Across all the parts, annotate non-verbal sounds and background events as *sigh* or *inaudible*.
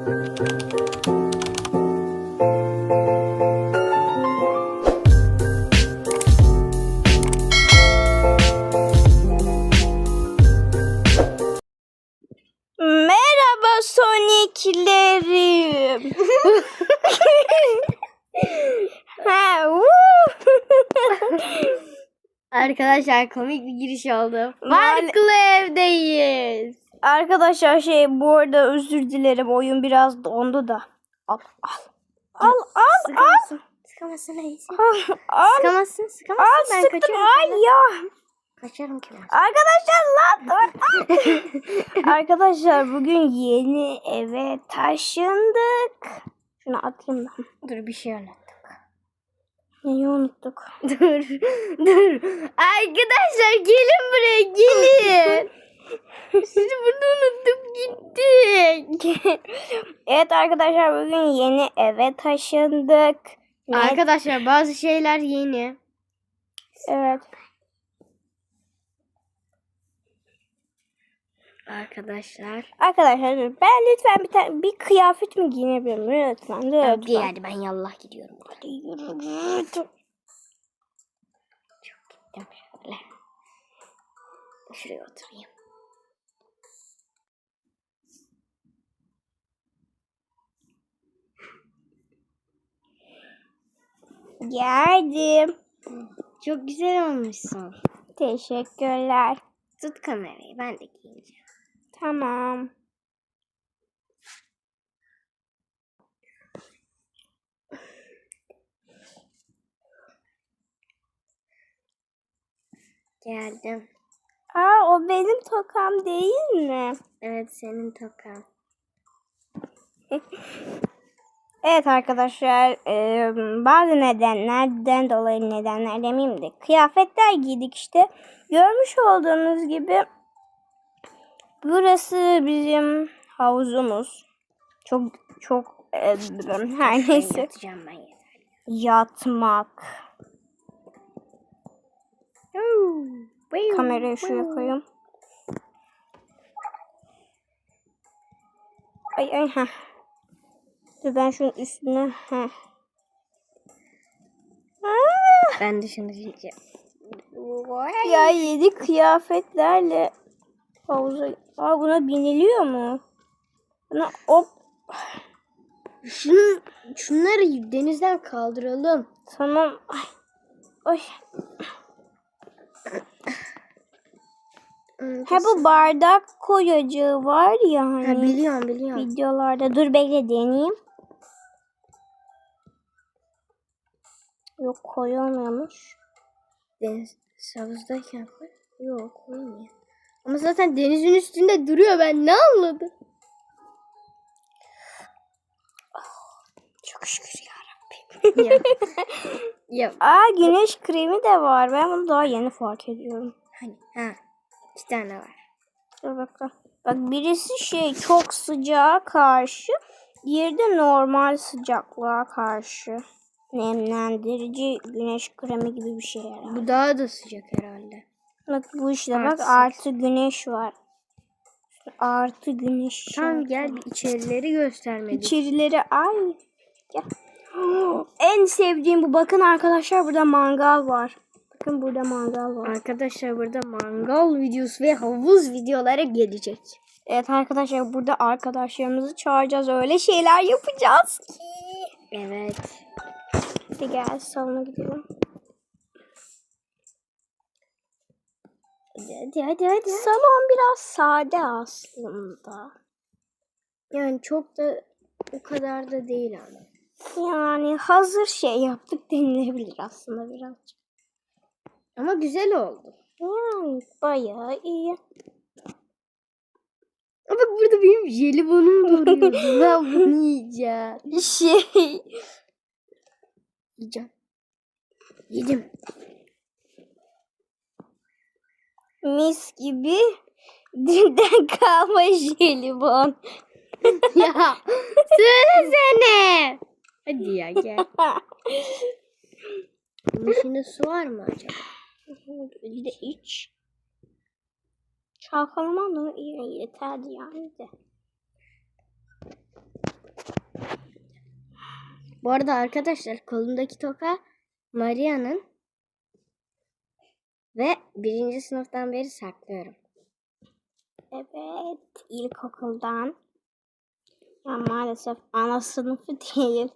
Merhaba Sonic'lerim. *laughs* ha. Arkadaşlar komik bir giriş oldu. Farklı evdeyiz. Arkadaşlar şey bu arada özür dilerim oyun biraz dondu da. Al al. Al al Sıkamazsın. Sıkamazsın al. Al, Sıkamazsın. al. Ben sıktım kaçarım. ay ya. Kaçarım ki ben. Arkadaşlar lan. *laughs* Arkadaşlar bugün yeni eve taşındık. Şunu atayım ben. Dur bir şey anlat. Neyi unuttuk? Dur. Dur. Arkadaşlar gelin buraya gelin. *laughs* Sizi burada unuttuk gittik. *laughs* evet arkadaşlar bugün yeni eve taşındık. Ne- Arkadaşlar bazı şeyler yeni. Evet. Arkadaşlar. Arkadaşlar ben lütfen bir tane bir kıyafet mi giyinebilirim lütfen lütfen. Hadi hadi ben yallah gidiyorum. Hadi yürü. Gittim şöyle. Şuraya oturayım. Geldim. Çok güzel olmuşsun. Teşekkürler. Tut kamerayı ben de giyeceğim. Tamam. Geldim. Aa o benim tokam değil mi? Evet senin tokan. *laughs* Evet arkadaşlar bazı nedenlerden dolayı nedenler demeyeyim de kıyafetler giydik işte. Görmüş olduğunuz gibi burası bizim havuzumuz. Çok çok *laughs* her neyse yatmak. Kamerayı şuraya koyayım. Ay ay ha. Dur ben şunun üstüne ha. Ben de şunu giyeceğim. Ya yedi kıyafetlerle havuza. Aa buna biniliyor mu? Buna hop Şunu, şunları denizden kaldıralım. tamam. Ay. Ay. Ha bu bardak koyacağı var ya hani Ha, biliyorum biliyorum. videolarda. Dur bekle deneyeyim. Yok koyamıyormuş. Deniz havuzdayken koy. Yok koymuyor. Ama zaten denizin üstünde duruyor ben ne anladım? Çok şükür *laughs* ya. ya. ya Aa güneş kremi de var. Ben bunu daha yeni fark ediyorum. hani ha iki tane var. Dur bakalım. Bak birisi şey çok sıcağa karşı, diğeri de normal sıcaklığa karşı. Nemlendirici güneş kremi gibi bir şey herhalde. Bu daha da sıcak herhalde. Bak bu işte bak Artı artı güneş var. Artı güneş. Tamam işareti gel bir içerileri göstermedik. İçerileri ay. Gel. En sevdiğim bu. Bakın arkadaşlar burada mangal var. Bakın burada mangal var. Arkadaşlar burada mangal videosu ve havuz videoları gelecek. Evet arkadaşlar burada arkadaşlarımızı çağıracağız. Öyle şeyler yapacağız ki. Evet. Hadi gel salona gidelim. Hadi hadi hadi. Salon biraz sade aslında. Yani çok da o kadar da değil ama. Yani hazır şey yaptık denilebilir aslında birazcık. Ama güzel oldu. Yani bayağı iyi. Ama burada benim jelibonum duruyor. *laughs* ben bunu yiyeceğim. Şey Yiyeceğim. Yedim. mis gibi *laughs* dünden kalma jelibon. *laughs* ya söylesene. Hadi ya gel. *laughs* Bunun içinde su var mı acaba? Bir de iç. Çalkalama da yeterdi yani de. Bu arada arkadaşlar kolumdaki toka Maria'nın ve birinci sınıftan beri saklıyorum. Evet, ilkokuldan. Ya maalesef ana sınıfı *laughs* değil.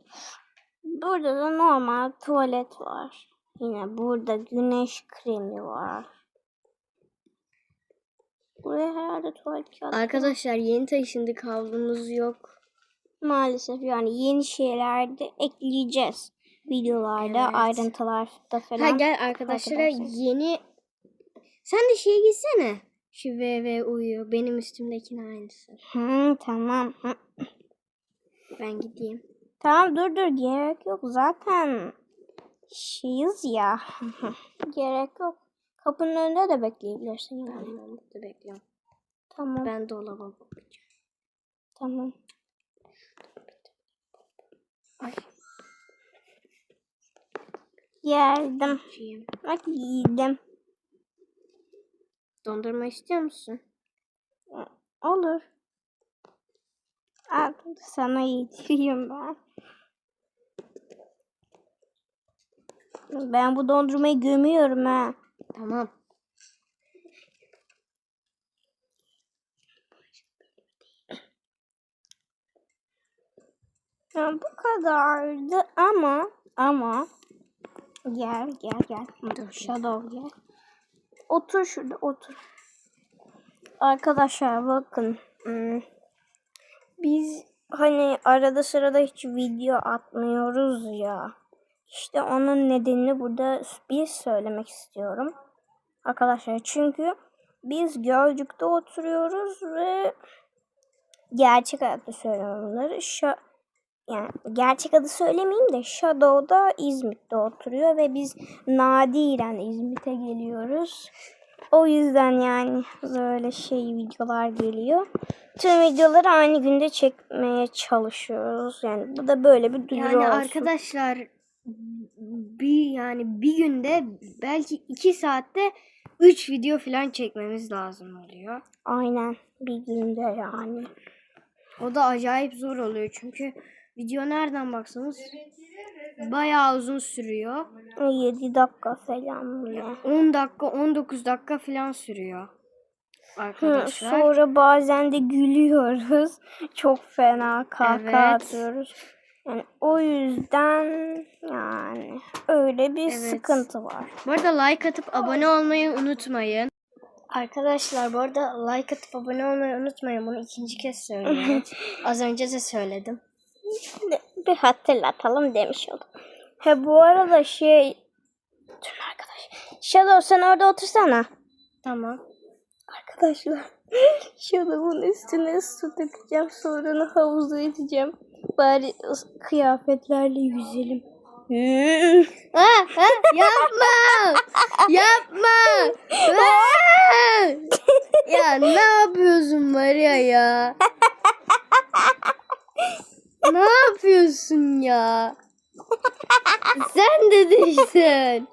Burada da normal tuvalet var. Yine burada güneş kremi var. Buraya herhalde tuvalet kağıdı. Arkadaşlar yeni taşındık havlumuz yok. Maalesef yani yeni şeyler de ekleyeceğiz. Videolarda, Evet. ayrıntılarda falan. Ha gel arkadaşlara Arkadaşlar. yeni sen de şeye gitsene. Şu VV uyu. Benim üstümdekinin aynısı. Hı, tamam. Hı. Ben gideyim. Tamam dur dur gerek yok. Zaten şeyiz ya. gerek yok. Kapının önünde de bekleyebilirsin yani. Tamam burada bekliyorum. Tamam. Ben dolaba bakacağım. Tamam. Şeyim. Bak yedim. Dondurma istiyor musun? Olur. Al sana yedireyim ben. Ben bu dondurmayı gömüyorum ha. Tamam. Ya bu kadardı ama ama gel gel gel. Dur. Shadow gel. Otur şurada otur. Arkadaşlar bakın. hmm, Biz hani arada sırada hiç video atmıyoruz ya. İşte onun nedenini burada bir söylemek istiyorum. Arkadaşlar çünkü biz Gölcük'te oturuyoruz ve gerçek hayatta söylüyorum bunları. Şa yani gerçek adı söylemeyeyim de Shadow'da İzmit'te oturuyor ve biz nadiren İzmit'e geliyoruz. O yüzden yani böyle şey videolar geliyor. Tüm videoları aynı günde çekmeye çalışıyoruz. Yani bu da böyle bir duyuru Yani olsun. arkadaşlar bir yani bir günde belki iki saatte üç video falan çekmemiz lazım oluyor. Aynen bir günde yani. O da acayip zor oluyor çünkü video nereden baksanız bayağı uzun sürüyor. 7 dakika falan ne? 10 dakika 19 dakika falan sürüyor. Hı, Arkadaşlar. Sonra bazen de gülüyoruz. *laughs* Çok fena kahkaha Evet. atıyoruz. Yani o yüzden yani öyle bir Evet. sıkıntı var. Bu arada like atıp abone olmayı unutmayın. Arkadaşlar bu arada like atıp abone olmayı unutmayın. Bunu ikinci kez söylüyorum. *laughs* Az önce de söyledim. Bir hatırlatalım demiş oldum. He bu arada şey Dur arkadaş. Shadow sen orada otursana. Tamam. Arkadaşlar *laughs* Shadow'un üstüne su dökeceğim. Sonra onu havuza edeceğim. Bari kıyafetlerle yüzelim. Ha, *laughs* ha, yapma! yapma! Ha! *laughs* ya ne yapıyorsun Maria ya? Ne yapıyorsun ya? Sen de düştün.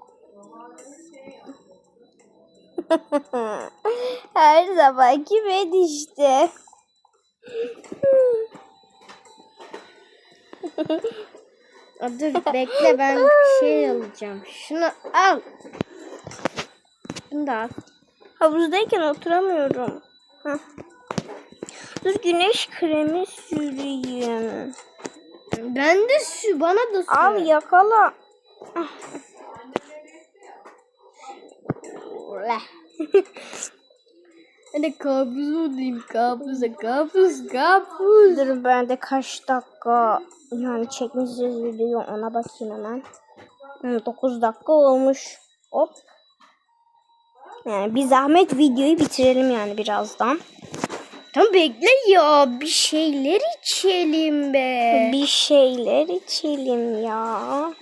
Her zamanki ben işte. Dur bekle ben bir şey alacağım. Şunu al. Bunu da al. Havuzdayken oturamıyorum. Hah. Dur güneş kremi süreyim. Ben de şu bana da sür. Al yakala. *laughs* Hadi karpuz olayım. Karpuza karpuz karpuz. Dur ben de kaç dakika yani çekmişiz video ona bakayım hemen. 9 dakika olmuş. Hop. Yani bir zahmet videoyu bitirelim yani birazdan. Tamam bekle ya bir şeyler içelim be. Bir şeyler içelim ya.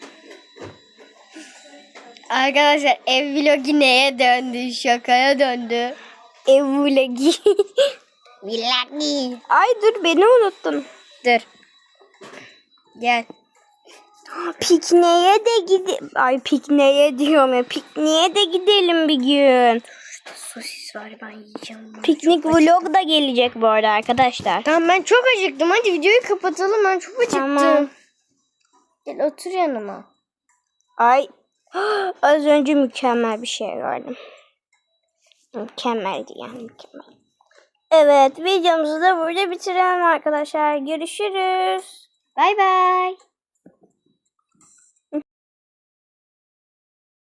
Arkadaşlar ev vlogu neye döndü? Şakaya döndü. Evlegi. Vlogi. *laughs* Ay dur beni unuttun. Dur. Gel. Pikniğe de gide Ay pikniğe diyorum ya. Pikniğe de gidelim bir gün. Sosis cips var ben yiyeceğim. bunu. Piknik vlog da gelecek bu arada arkadaşlar. Tamam ben çok acıktım. Hadi videoyu kapatalım. Ben çok acıktım. Tamam. Gel otur yanıma. Ay *gasps* az önce mükemmel bir şey gördüm. Mükemmeldi yani mükemmel. Evet videomuzu da burada bitirelim arkadaşlar. Görüşürüz. Bay bay.